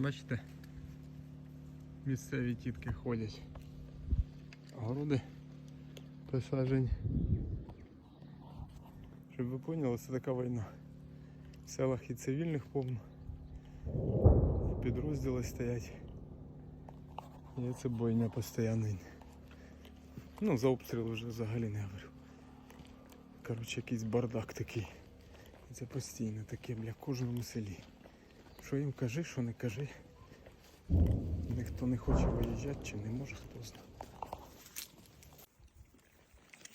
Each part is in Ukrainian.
Бачите, місцеві тітки ходять. Городи посаджень. Щоб ви поняли, це така війна. В селах і цивільних повно. І підрозділи стоять. І це бойня постійно. Ну, за обстріл вже взагалі не говорю. Коротше, якийсь бардак такий. І це постійно таке, бля, в кожному селі. Що їм кажи, що не кажи. Ніхто не хоче виїжджати чи не може, хто знає.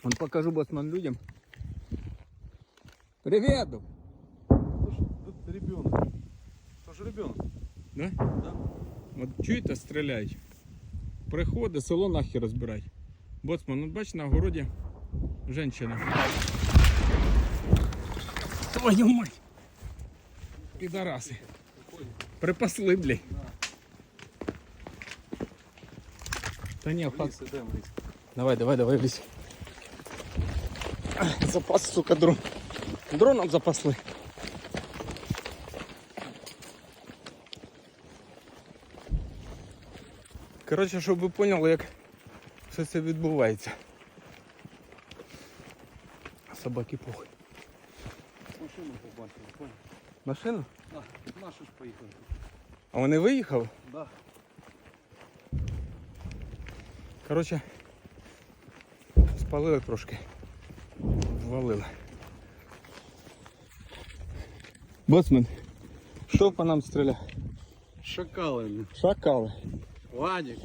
Он покажу боцман людям. Привет! Дом. Это ребенок. Это же ребенок. Да? Да. От чуєте, стріляють. Приходить, село нахер розбирать. Боцман, ну бач на огороді женщина. Твою мать! Підараси. Припасли, блядь. Та ні, идем, лис. Давай, давай, давай, лізь. Запас, сука, дрон. Дроном запасли. Коротше, щоб ви поняли, як все це відбувається. Собаки похуй. Машину побачили, понял? Машину? А, наши ж поїхали. А вони виїхали? Да. Коротше, спалили трошки. Ввалили. Боцман, що по нам стріляє? Шакалы. Шакали. Вадик.